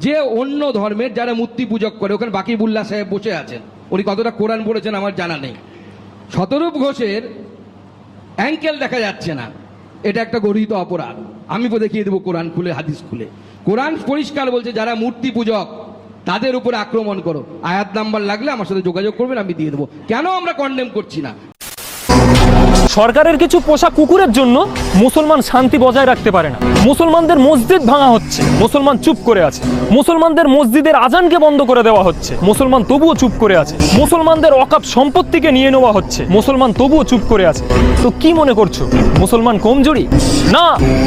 যে অন্য ধর্মের যারা মূর্তি পূজক করে, ওখানে বাকি বুল্লা সাহেব বসে আছেন। উনি কতটা কোরআন পড়েছেন আমার জানা নেই। শতরূপ ঘোষের অ্যাঙ্কেল দেখা যাচ্ছে না। এটা একটা গরিত অপরাধ। আমি দেখিয়ে দেবো কোরআন খুলে, হাদিস খুলে। কোরআন পরিষ্কার বলছে, যারা মূর্তি পূজক, তাদের উপরে আক্রমণ করো। আয়াত নাম্বার লাগলে আমার সাথে যোগাযোগ করবেন, আমি দিয়ে দেবো। কেন আমরা কন্ডেম করছি না? সরকারের কিছু পোষা কুকুরের জন্য মুসলমান শান্তি বজায় রাখতে পারে না। মুসলমানদের মসজিদ ভাঙা হচ্ছে। মুসলমান চুপ করে আছে। মুসলমানদের মসজিদের আজানকে বন্ধ করে দেওয়া হচ্ছে। মুসলমান তবুও চুপ করে আছে। মুসলমানদের অকাপ সম্পত্তিকে নিয়ে নেওয়া হচ্ছে। মুসলমান তবুও চুপ করে আছে। তো কি মনে করছ? মুসলমান কমজোরি? না,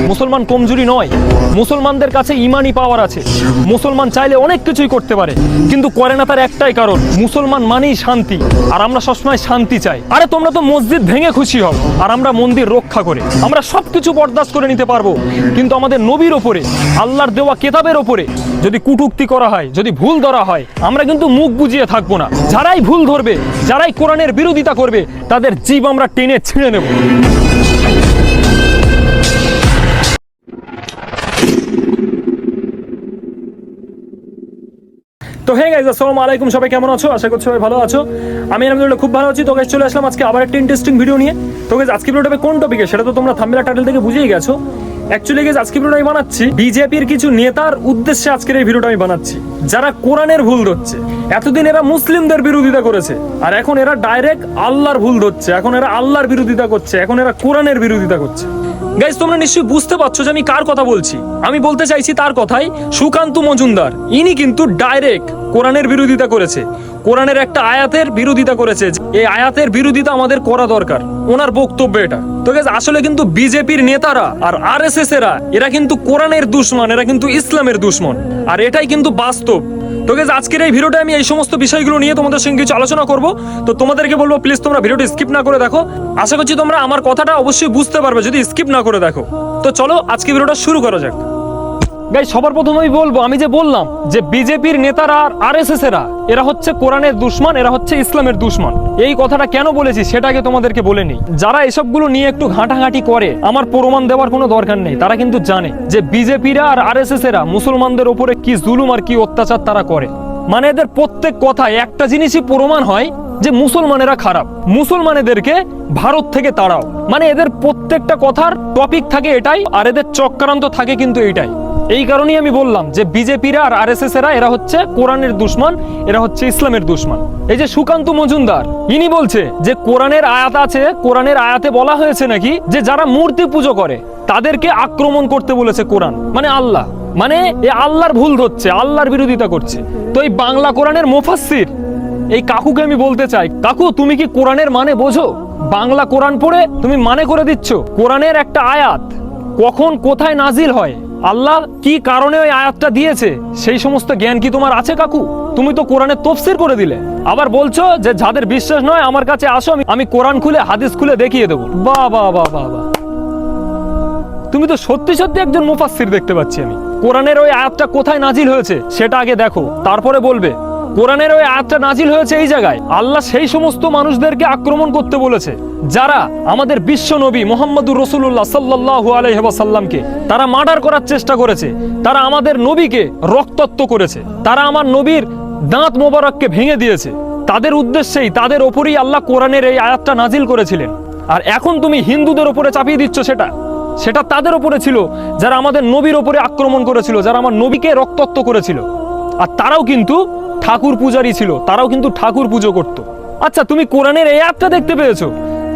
মুসলমান কমজোরি নয়। মুসলমানদের কাছে ইমানি পাওয়ার আছে। মুসলমান চাইলে অনেক কিছুই করতে পারে, কিন্তু করে না তার একটাই কারণ, মুসলমান মানেই শান্তি। আর আমরা সবসময় শান্তি চাই। আরে তোমরা তো মসজিদ ভেঙে খুশি হও। আর আমরা মন্দির রক্ষা করে, আমরা সব কিছু বরদাস্ত করে নিতে পারব। কিন্তু আমাদের নবীর ওপরে, আল্লাহর দেওয়া কেতাবের ওপরে, যদি কুটুক্তি করা হয়, যদি ভুল ধরা হয়, আমরা কিন্তু মুখ বুঝিয়ে থাকব না। যারাই ভুল ধরবে, যারাই কোরআনের বিরোধিতা করবে, তাদের জীব আমরা টেনে ছিঁড়ে নেব। তো হে গাইজ আসসালামু আলাইকুম, সবাই কেমন আছো? আশা করছি সবাই ভালো আছো। আমি আলহামদুলিল্লাহ খুব ভালো আছি। তো গাইজ চলে আসলাম আজকে আবার একটা ইন্টারেস্টিং ভিডিও নিয়ে। তো গাইজ আজকে ভিডিওটা কোন টপিকে সেটা তো তোমরা থাম্বেলা টাইটেল থেকে বুঝেই গেছো। অ্যাকচুয়ালি গাইজ আজকে ভিডিওটা আমি বানাচ্ছি। বিজেপির কিছু নেতার উদ্দেশ্যে আজকের এই ভিডিওটা আমি বানাচ্ছি। যারা কোরআনের ভুল ধরছে। এতদিন এরা মুসলিমদের বিরোধিতা করেছে। আর এখন এরা ডাইরেক্ট আল্লাহর ভুল ধরছে। এখন এরা আল্লাহর বিরোধিতা করছে। এখন এরা কোরআনের বিরোধিতা করছে। গাইজ তোমরা নিশ্চয়ই বুঝতে পারছ যে আমি কার কথা বলছি। আমি বলতে চাইছি তার কথাই সুকান্ত মজুমদার। ইনি কিন্তু ডাইরেক্ট কোরআনের বিরোধিতা করেছে। কোরআনের একটা আয়াতের বিরোধিতা করেছে। এই আয়াতের বিরোধিতা আমাদের করা দরকার। ওনার বক্তব্য এটা। তো গেছে আসলে কিন্তু বিজেপির নেতারা আর আর এস এস এরা এরা কিন্তু কোরআনের দুশ্মন, এরা কিন্তু ইসলামের দুশ্মন। আর এটাই কিন্তু বাস্তব। তো গেছে আজকের এই ভিডিওটা আমি এই সমস্ত বিষয়গুলো নিয়ে তোমাদের সঙ্গে কিছু আলোচনা করব। তো তোমাদেরকে বলব প্লিজ তোমরা ভিডিওটি স্কিপ না করে দেখো। আশা করছি তোমরা আমার কথাটা অবশ্যই বুঝতে পারবে, যদি স্কিপ না করে দেখো। তো চলো, আজকে ভিডিওটা শুরু করা যাক। গাই সবার প্রথমে আমি বলব, আমি যে বললাম যে বিজেপির নেতারা আর আরএসএস এরা এরা হচ্ছে কোরআনের দুশ্মন, এরা হচ্ছে ইসলামের দুশ্মন। এই কথাটা কেন বলেছি সেটাকে তোমাদেরকে বলে নিই। যারা এসবগুলো নিয়ে একটু ঘাঁটাঘাঁটি করে, আমার প্রমাণ দেওয়ার কোনো দরকার নেই। তারা কিন্তু জানে যে বিজেপিরা আর আরএসএস এরা মুসলমানদের উপরে কি জুলুম আর কি অত্যাচার তারা করে। মানে এদের প্রত্যেক কথায় একটা জিনিসই প্রমাণ হয় যে মুসলমানেরা খারাপ। মুসলমানেদেরকে ভারত থেকে তাড়াও। মানে এদের প্রত্যেকটা কথার টপিক থাকে এটাই, আর এদের চক্রান্ত থাকে কিন্তু এইটাই। এই কারণেই আমি বললাম যে বিজেপিরা আর আরএসএস এরা এরা হচ্ছে কোরআনের দুশ্মন, এরা হচ্ছে ইসলামের দুশ্মন। এই যে সুকান্ত মজুমদার, ইনি বলছে যে কোরআনের আয়াত আছে, কোরআনের আয়াতে বলা হয়েছে নাকি যে যারা মূর্তি পুজো করে, তাদেরকে আক্রমণ করতে বলেছে কোরআন। মানে আল্লাহ। মানে এ আল্লাহর ভুল ধরছে, আল্লাহর বিরোধিতা করছে। তো এই বাংলা কোরআনের মুফাসসির, এই কাকুকে আমি বলতে চাই, কাকু, তুমি কি কোরআনের মানে বোঝো? বাংলা কোরআন পড়ে তুমি মানে করে দিচ্ছ? কোরআনের একটা আয়াত কখন কোথায় নাজিল হয়? আল্লাহ কি কারণে ওই আয়াতটা দিয়েছে? সেই সমস্ত জ্ঞান কি তোমার আছে, কাকু? তুমি তো কোরআনের তফসির করে দিলে। আবার বলছো যে যাদের বিশ্বাস নয়, আমার কাছে আসো, আমি- কোরআন খুলে, হাদিস খুলে দেখিয়ে দেবো। বা বা বা বা বা। তুমি তো সত্যি সত্যি একজন মুফাসসির দেখতে পাচ্ছি আমি। কোরআনের ওই আয়াতটা কোথায় নাজিল হয়েছে, সেটা আগে দেখো। তারপরে বলবে। কোরআনের ওই আয়াতটা নাজিল হয়েছে এই জায়গায়। আল্লাহ সেই সমস্ত মানুষদেরকে আক্রমণ করতে বলেছে। যারা আমাদের বিশ্ব নবী মোহাম্মদুর রসুল্লাহ সাল্লাহ আলহাসাল্লামকে তারা মার্ডার করার চেষ্টা করেছে। তারা আমাদের নবীকে রক্তাক্ত করেছে। তারা আমার নবীর দাঁত মোবারককে ভেঙে দিয়েছে। তাদের উদ্দেশ্যেই, তাদের ওপরেই আল্লাহ কোরআনের এই আয়াতটা নাজিল করেছিলেন। আর এখন তুমি হিন্দুদের ওপরে চাপিয়ে দিচ্ছ সেটা। সেটা তাদের ওপরে ছিল, যারা আমাদের নবীর ওপরে আক্রমণ করেছিল, যারা আমার নবীকে রক্তাক্ত করেছিল। আর তারাও কিন্তু ঠাকুর পূজারই ছিল, তারাও কিন্তু ঠাকুর পুজো করত। আচ্ছা তুমি কোরআনের এই আয়াতটা দেখতে পেয়েছ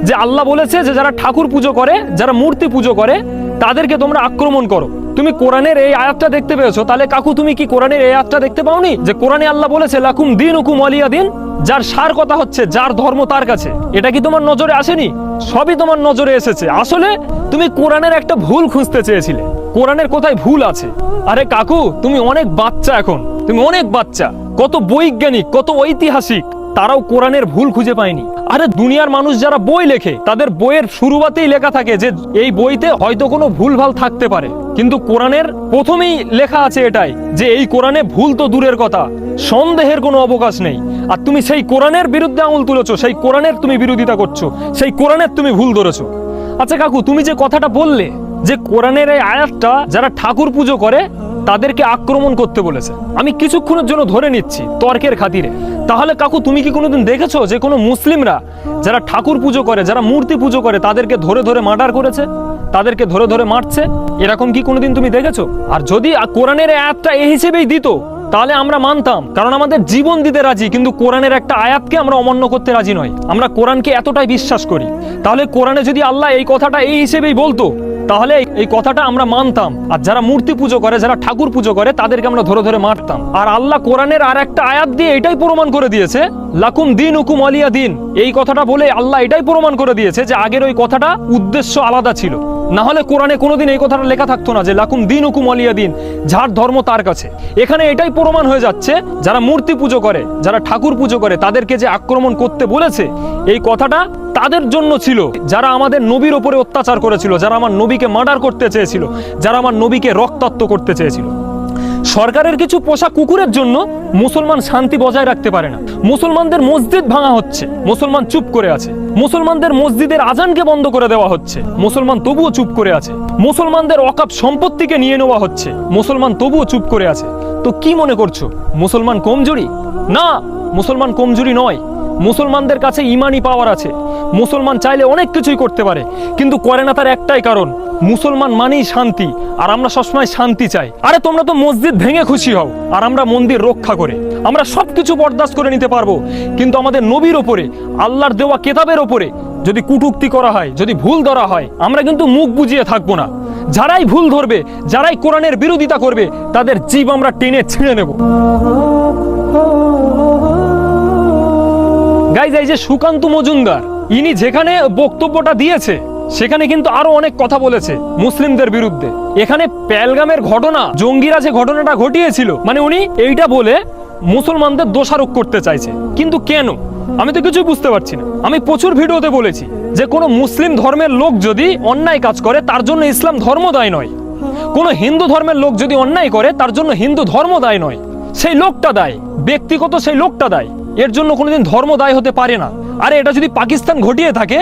যে আল্লাহ বলেছে যে যারা ঠাকুর পুজো করে, যারা মূর্তি পুজো করে, তাদেরকে তোমরা আক্রমণ করো। তুমি কোরআনের এই আয়াতটা দেখতে পেয়েছ, তাহলে কাকু, তুমি কি কোরআনের এই আয়াতটা দেখতে পাওনি? যে কোরআনে আল্লাহ বলেছে, লাকুম দিন হুকুম আলিয়া দিন যার সার কথা হচ্ছে, যার ধর্ম তার কাছে। এটা কি তোমার নজরে আসেনি? সবই তোমার নজরে এসেছে। আসলে তুমি কোরআনের একটা ভুল খুঁজতে চেয়েছিলে। কোরআনের কোথায় ভুল আছে? আরে কাকু, তুমি অনেক বাচ্চা এখন। তুমি অনেক বাচ্চা। কত বৈজ্ঞানিক, কত ঐতিহাসিক, তারাও কোরআনের ভুল খুঁজে পায়নি। আরে দুনিয়ার মানুষ যারা বই লেখে, তাদের বইয়ের শুরুবাতেই লেখা থাকে যে এই বইতে হয়তো কোনো ভুলভাল থাকতে পারে। কিন্তু কোরআনের প্রথমেই লেখা আছে এটাই যে এই কোরআনে ভুল তো দূরের কথা, সন্দেহের কোনো অবকাশ নেই। আর তুমি সেই কোরআনের বিরুদ্ধে আঙুল তুলেছো, সেই কোরআনের তুমি বিরোধিতা করছ, সেই কোরআনের তুমি ভুল ধরেছো। আচ্ছা কাকু, তুমি যে কথাটা বললে যে কোরআনের এই আয়াতটা যারা ঠাকুর পুজো করে তাদেরকে আক্রমণ করতে বলেছে। আমি কিছুক্ষণের জন্য ধরে নিচ্ছি তর্কের খাতিরে। তাহলে কাকু, তুমি কি কোনোদিন দেখেছ যে কোনো মুসলিমরা যারা ঠাকুর পুজো করে, যারা মূর্তি পুজো করে, তাদেরকে ধরে ধরে মার্ডার করেছে? তাদেরকে ধরে ধরে মারছে? এরকম কি কোনোদিন তুমি দেখেছ? আর যদি কোরআনের আয়াতটা এই হিসেবেই দিত, তাহলে আমরা মানতাম। কারণ আমাদের জীবন দিতে রাজি, কিন্তু কোরআনের একটা আয়াতকে আমরা অমান্য করতে রাজি নয়। আমরা কোরআনকে এতটাই বিশ্বাস করি। তাহলে কোরআনে যদি আল্লাহ এই কথাটা এই হিসেবেই বলতো তাহলে এই- কথাটা আমরা মানতাম। আর যারা মূর্তি পুজো করে, যারা ঠাকুর পুজো করে, তাদেরকে আমরা ধরে ধরে মারতাম। আর আল্লাহ কোরআনের আর একটা আয়াত দিয়ে এটাই প্রমাণ করে দিয়েছে, লাকুম দিন হুকুম আলিয়া দিন। এই কথাটা বলে আল্লাহ এটাই প্রমাণ করে দিয়েছে যে আগের ওই কথাটা উদ্দেশ্য আলাদা ছিল। না হলে কোরআনে কোনোদিন এই কথাটা লেখা থাকতো না যে, লাকুম দিন হুকুম অলিয়া দিন। যার ধর্ম তার কাছে। এখানে এটাই প্রমাণ হয়ে যাচ্ছে, যারা মূর্তি পুজো করে, যারা ঠাকুর পুজো করে, তাদেরকে যে আক্রমণ করতে বলেছে, এই কথাটা তাদের জন্য ছিল। যারা আমাদের নবীর ওপরে অত্যাচার করেছিল, যারা আমার নবীকে মার্ডার করতে চেয়েছিল, যারা আমার নবীকে রক্তাক্ত করতে চেয়েছিল। সরকারের কিছু পোষা কুকুরের জন্য মুসলমান শান্তি বজায় রাখতে পারে না। মুসলমানদের মসজিদ ভাঙা হচ্ছে, মুসলমান চুপ করে আছে। মুসলমানদের মসজিদের আজানকে বন্ধ করে দেওয়া হচ্ছে, মুসলমান তবুও চুপ করে আছে। মুসলমানদের অকাপ সম্পত্তিকে নিয়ে নেওয়া হচ্ছে, মুসলমান তবুও চুপ করে আছে। তো কি মনে করছ, মুসলমান কমজোরি? না, মুসলমান কমজোরি নয়। মুসলমানদের কাছে ইমানি পাওয়ার আছে। মুসলমান চাইলে অনেক কিছুই করতে পারে, কিন্তু করে না তার একটাই কারণ, মুসলমান মানেই শান্তি, আর আমরা সবসময় শান্তি চাই। আরে তোমরা তো মসজিদ ভেঙে খুশি হও, আর আমরা মন্দির রক্ষা করে। আমরা সবকিছু বরদাস্ত করে নিতে পারব, কিন্তু আমাদের নবীর ওপরে, আল্লাহর দেওয়া কেতাবের ওপরে যদি কুটুক্তি করা হয়, যদি ভুল ধরা হয়, আমরা কিন্তু মুখ বুজিয়ে থাকব না। যারাই ভুল ধরবে, যারাই কোরআনের বিরোধিতা করবে, তাদের জীব আমরা টেনে ছিঁড়ে নেব। গাইজ, এই যে সুকান্ত মজুমদার, ইনি যেখানে বক্তব্যটা দিয়েছে, সেখানে কিন্তু আরও অনেক কথা বলেছে মুসলিমদের বিরুদ্ধে। এখানে প্যালগামের ঘটনা, জঙ্গিরা যে ঘটনাটা ঘটিয়েছিল মানে উনি এইটা বলে মুসলমানদের দোষারোপ করতে চাইছে। কিন্তু কেন? আমি তো কিছু বুঝতে পারছি না। আমি প্রচুর ভিডিওতে বলেছি যে কোনো মুসলিম ধর্মের লোক যদি অন্যায় কাজ করে, তার জন্য ইসলাম ধর্ম দায় নয়। কোনো হিন্দু ধর্মের লোক যদি অন্যায় করে, তার জন্য হিন্দু ধর্ম দায় নয়। সেই লোকটা দায়, ব্যক্তিগত সেই লোকটা দায়। এর জন্য কোনোদিন ধর্ম দায় হতে পারে না। আরে, এটা যদি পাকিস্তান ঘটিয়ে থাকে,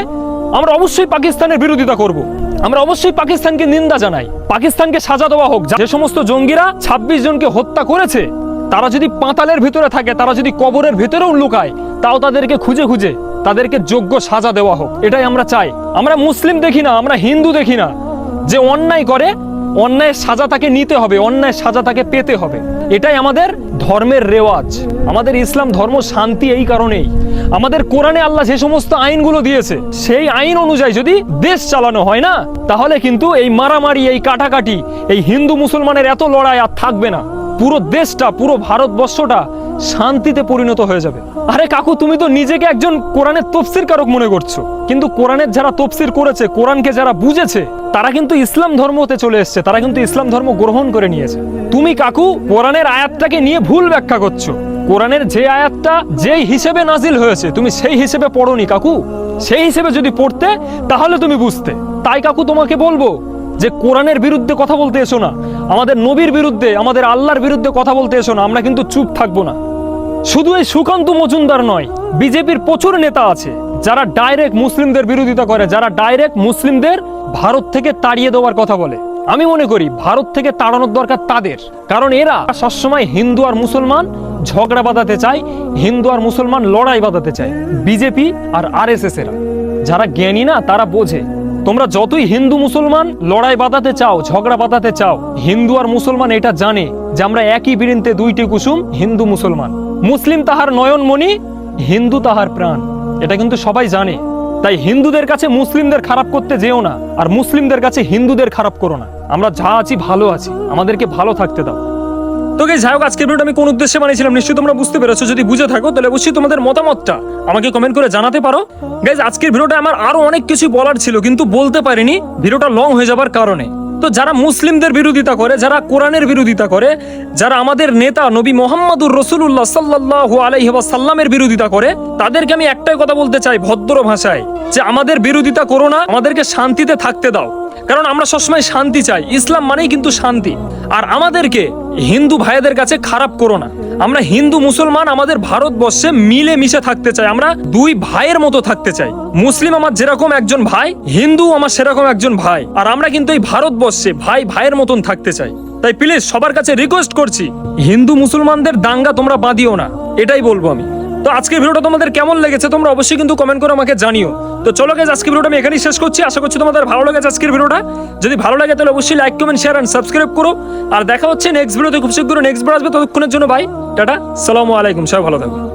আমরা অবশ্যই পাকিস্তানের বিরোধিতা করব। আমরা অবশ্যই পাকিস্তানকে নিন্দা জানাই। পাকিস্তানকে সাজা দেওয়া হোক। যে সমস্ত জঙ্গিরা ২৬ জনকে হত্যা করেছে, তারা যদি পাতালের ভিতরে থাকে, তারা যদি কবরের ভিতরেও লুকায়, তাও তাদেরকে খুঁজে খুঁজে তাদেরকে যোগ্য সাজা দেওয়া হোক। এটাই আমরা চাই। আমরা মুসলিম দেখি না, আমরা হিন্দু দেখি না। যে অন্যায় করে অন্যায়ের সাজা তাকে নিতে হবে অন্যায়ের সাজা তাকে পেতে হবে। এটাই আমাদের ধর্মের রেওয়াজ। আমাদের ইসলাম ধর্ম শান্তি এই কারণেই। আমাদের কোরআনে আল্লাহ যে সমস্ত আইনগুলো দিয়েছে, সেই আইন অনুযায়ী যদি দেশ চালানো হয় না, তাহলে কিন্তু এই মারামারি, এই কাটাকাটি, এই হিন্দু মুসলমানের এত লড়াই আর থাকবে না। পুরো দেশটা, পুরো ভারতবর্ষটা শান্তিতে পরিণত হয়ে যাবে। আরে কাকু, তুমি তো নিজেকে একজন কোরআনের তফসির কারক মনে করছ। কিন্তু কোরআনের যারা তফসির করেছে, কোরআনকে যারা বুঝেছে, তারা কিন্তু ইসলাম ধর্মতে চলে এসেছে, তারা কিন্তু ইসলাম ধর্ম গ্রহণ করে নিয়েছে। তুমি কাকু, কোরআনের আয়াতটাকে নিয়ে ভুল ব্যাখ্যা করছ। কোরআনের যে আয়াতটা যেই হিসেবে নাজিল হয়েছে, তুমি সেই হিসেবে পড়োনি কাকু। সেই হিসেবে যদি পড়তে, তাহলে তুমি বুঝতে। তাই কাকু তোমাকে বলব যে কোরআনের বিরুদ্ধে কথা বলতে এসো না, আমাদের নবীর বিরুদ্ধে, আমাদের আল্লাহর বিরুদ্ধে কথা বলতে এসো না, আমরা কিন্তু চুপ থাকব না। শুধু এই সুকান্ত মজুমদার নয়, বিজেপির প্রচুর নেতা আছে, যারা ডাইরেক্ট মুসলিমদের বিরোধিতা করে, যারা ডাইরেক্ট মুসলিমদের ভারত থেকে তাড়িয়ে দেওয়ার কথা বলে। আমি মনে করি, ভারত থেকে তাড়ানোর দরকার তাদের, কারণ এরা সবসময় হিন্দু আর মুসলমান ঝগড়া বাঁধাতে চায়, হিন্দু আর মুসলমান লড়াই বাঁধাতে চায়, বিজেপি আর আরএসএস এরা। যারা জ্ঞানী না, তারা বোঝে তোমরা যতই হিন্দু মুসলমান, লড়াই বাঁধাতে চাও, ঝগড়া বাঁধাতে চাও, হিন্দু আর মুসলমান এটা জানে যে আমরা একই বৃন্তে দুইটি কুসুম, হিন্দু মুসলমান। মুসলিম তাহার নয়নমণি, হিন্দু তাহার প্রাণ। এটা কিন্তু সবাই জানে। তাই হিন্দুদের কাছে মুসলিমদের খারাপ করতে যেও না, আর মুসলিমদের কাছে হিন্দুদের খারাপ করো না। আমরা যা আছি ভালো আছি, আমাদেরকে ভালো থাকতে দাও। তো গাইজ যাই হোক, আজকের ভিডিওটা আমি কোন উদ্দেশ্যে বানিয়েছিলাম নিশ্চয়ই তোমরা বুঝতে পেরেছ। যদি বুঝে থাকো, তাহলে অবশ্যই তোমাদের মতামতটা আমাকে কমেন্ট করে জানাতে পারো। গাইজ আজকের ভিডিওটা আমার আরও অনেক কিছু বলার ছিল, কিন্তু বলতে পারিনি। ভিডিওটা লং হয়ে যাবার কারণে। তো যারা মুসলিমদের বিরোধিতা করে, যারা কোরআনের বিরোধিতা করে, যারা আমাদের নেতা নবী মোহাম্মদুর রসুল্লাহ সাল্লাহ আলাইহি সাল্লামের বিরোধিতা করে, তাদেরকে আমি একটাই কথা বলতে চাই ভদ্র ভাষায়, যে আমাদের বিরোধিতা করো না, আমাদেরকে শান্তিতে থাকতে দাও। কারণ আমরা সবসময় শান্তি চাই। ইসলাম মানেই কিন্তু শান্তি। আর আমাদেরকে হিন্দু ভাইদের কাছে খারাপ করো না। আমরা হিন্দু মুসলমান, আমাদের ভারতবর্ষে মিলে মিশে থাকতে চাই। আমরা দুই ভাইয়ের মতো থাকতে চাই। মুসলিম আমার যেরকম একজন ভাই হিন্দু আমার সেরকম একজন ভাই। আর আমরা কিন্তু এই ভারতবর্ষে ভাই ভাইয়ের মতন থাকতে চাই। তাই প্লিজ সবার কাছে রিকোয়েস্ট করছি, হিন্দু মুসলমানদের দাঙ্গা তোমরা বাঁধিও না। এটাই বলব আমি। তো আজকে ভিডিওটা তোমাদের কেমন লেগেছে তোমরা অবশ্যই কিন্তু কমেন্ট করে আমাকে জানিও। তো চলো গেছে আজকে ভিডিওটা আমি এখানেই শেষ করছি। আশা করছি তোমাদের ভালো লাগে আজকের ভিডিওটা। যদি ভালো লাগে তাহলে অবশ্যই like comment share and subscribe করো। আর দেখা হচ্ছে নেক্সট ভিডিওতে খুব শীঘ্র নেক্সট ভিডিও আসবে। ততক্ষণের জন্য ভাই টাটা, সালামু আলাইকুম, সবাই ভালো থাকো।